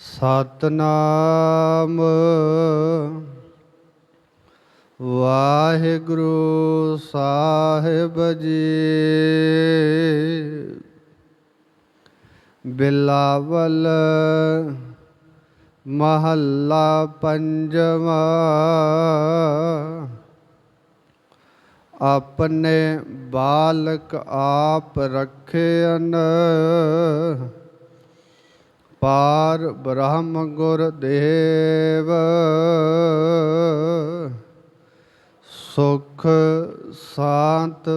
ਸਤਨਾਮ। ਵਾਹਿਗੁਰੂ ਸਾਹਿਬ ਜੀ। ਬਿਲਾਵਲ ਮਹੱਲਾ ਪੰਜਵਾ। ਆਪਣੇ ਬਾਲਕ ਆਪ ਰੱਖਿਆਨ ਪਾਰ ਬ੍ਰਹਮ ਗੁਰ ਦੇਵ। ਸੁਖ ਸ਼ਾਂਤ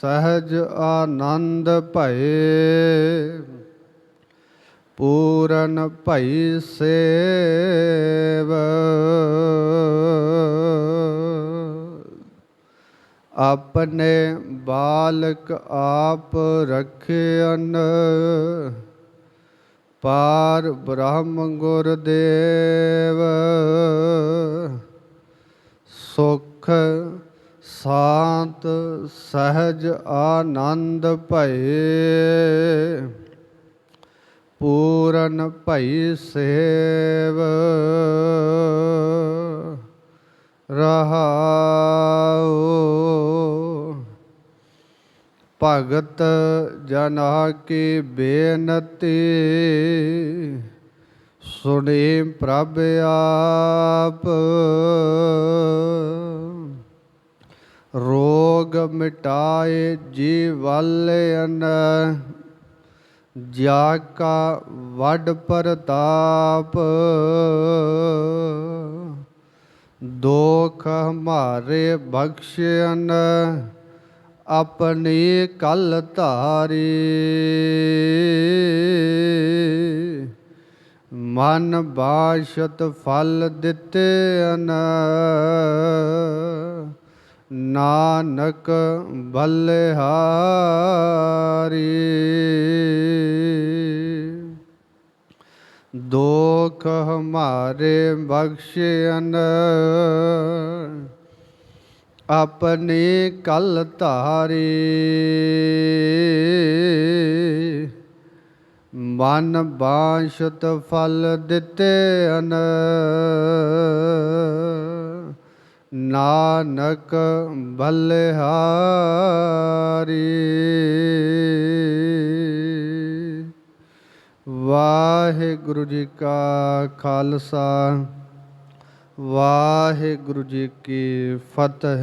ਸਹਿਜ ਆਨੰਦ ਭਏ। ਪੂਰਨ ਭਈ ਸੇਵ। ਆਪਣੇ ਬਾਲਕ ਆਪ ਰੱਖਿਆਨ ਪਾਰ ਬ੍ਰਹਮ ਗੁਰ ਦੇਵ। ਸੁਖ ਸ਼ਾਂਤ ਸਹਿਜ ਆਨੰਦ ਭਏ। ਪੂਰਨ ਭਈ ਸੇਵ। ਭਗਤ ਜਨਾ ਕੀ ਬੇਨਤੀ ਸੁਣੀ ਪ੍ਰਭ ਆਪ। ਰੋਗ ਮਿਟਾਏ ਜੀਵਲਨ ਜਾ ਕਾ ਵੱਡ ਪ੍ਰਤਾਪ। ਦੋਖ ਹਮਾਰੇ ਬਖਸ਼ਿਆਨ ਆਪਣੀ ਕਲ ਧਾਰੀ। ਮਨ ਬਾਸ਼ਤ ਫਲ ਦਿੱਤੇ ਅਨ। ਨਾਨਕ ਬਲਿਹਾਰੀ। ਦੋਖ ਹਮਾਰੇ ਬਖਸ਼ਿਆਨ ਆਪਣੀ ਕਲ ਧਾਰੀ। ਮਨ ਬਾਸ਼ਤ ਫਲ ਦਿੱਤੇ ਅਨ। ਨਾਨਕ ਬਲਿਹਾਰੀ। ਵਾਹਿਗੁਰੂ ਜੀ ਕਾ ਖਾਲਸਾ। ਵਾਹਿਗੁਰੂ ਜੀ ਕੀ ਫਤਿਹ।